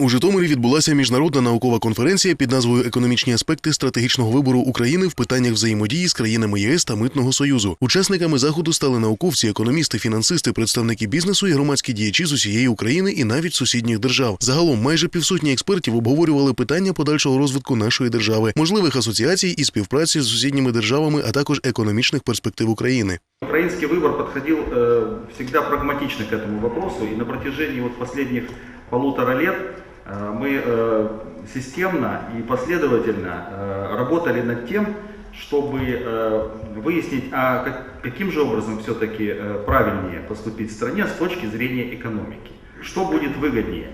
У Житомирі відбулася міжнародна наукова конференція під назвою Економічні аспекти стратегічного вибору України в питаннях взаємодії з країнами єС та Митного Союзу. Учасниками заходу стали науковці, економісти, фінансисти, представники бізнесу і громадські діячі з усієї України і навіть сусідніх держав. Загалом майже півсотні експертів обговорювали питання подальшого розвитку нашої держави, можливих асоціацій і співпраці з сусідніми державами, а також економічних перспектив України. Украинский выбор подходил э, всегда прагматично к этому вопросу, и на протяжении вот последних полутора лет э, мы э, системно и последовательно э, работали над тем, чтобы э, выяснить, а как- каким же образом все-таки э, правильнее поступить в стране с точки зрения экономики. Что будет выгоднее?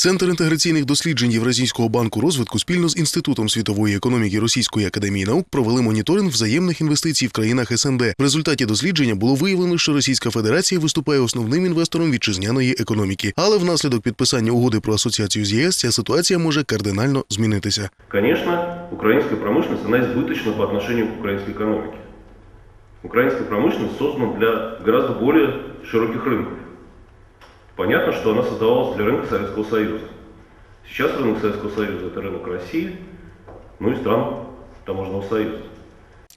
Центр інтеграційних досліджень Євразійського банку розвитку спільно з Інститутом світової економіки Російської академії наук провели моніторинг взаємних інвестицій в країнах СНД. В результаті дослідження було виявлено, що Російська Федерація виступає основним інвестором вітчизняної економіки. Але внаслідок підписання угоди про асоціацію з ЄС ця ситуація може кардинально змінитися. Конечно, украинская промышленность, она избыточна по отношению к украинской экономике. Украинская промышленность создана для гораздо более широких рынков. Понятно, что она создавалась для рынка Советского Союза. Сейчас рынок Советского Союза – это рынок России, ну и стран Таможенного Союза.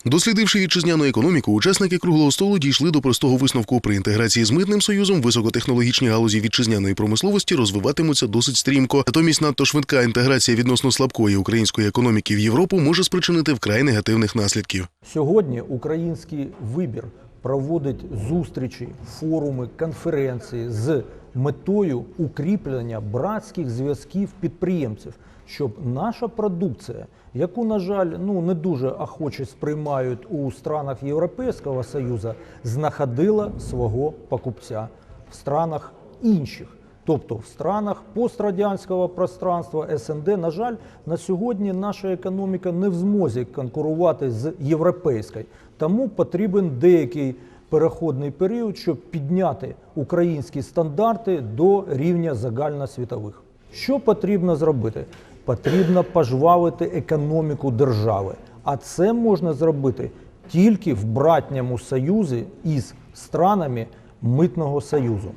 Дослідивши вітчизняну економіку, учасники круглого столу дійшли до простого висновку при інтеграції з митним союзом. Високотехнологічні галузі вітчизняної промисловості розвиватимуться досить стрімко. Натомість надто швидка інтеграція відносно слабкої української економіки в Європу може спричинити вкрай негативних наслідків. Сьогодні український вибір проводить зустрічі, форуми, конференції з метою укріплення братських зв'язків підприємців, щоб наша продукція, яку, на жаль, ну не дуже охоче сприймають у странах Європейського Союзу, знаходила свого покупця в странах інших. Тобто в странах пострадянського пространства СНД, на жаль, на сьогодні наша економіка не в змозі конкурувати з європейською. Тому потрібен деякий переходний період, щоб підняти українські стандарти до рівня загальносвітових. Що потрібно зробити? Потрібно пожвавити економіку держави. А це можна зробити тільки в братньому союзі із странами Митного Союзу.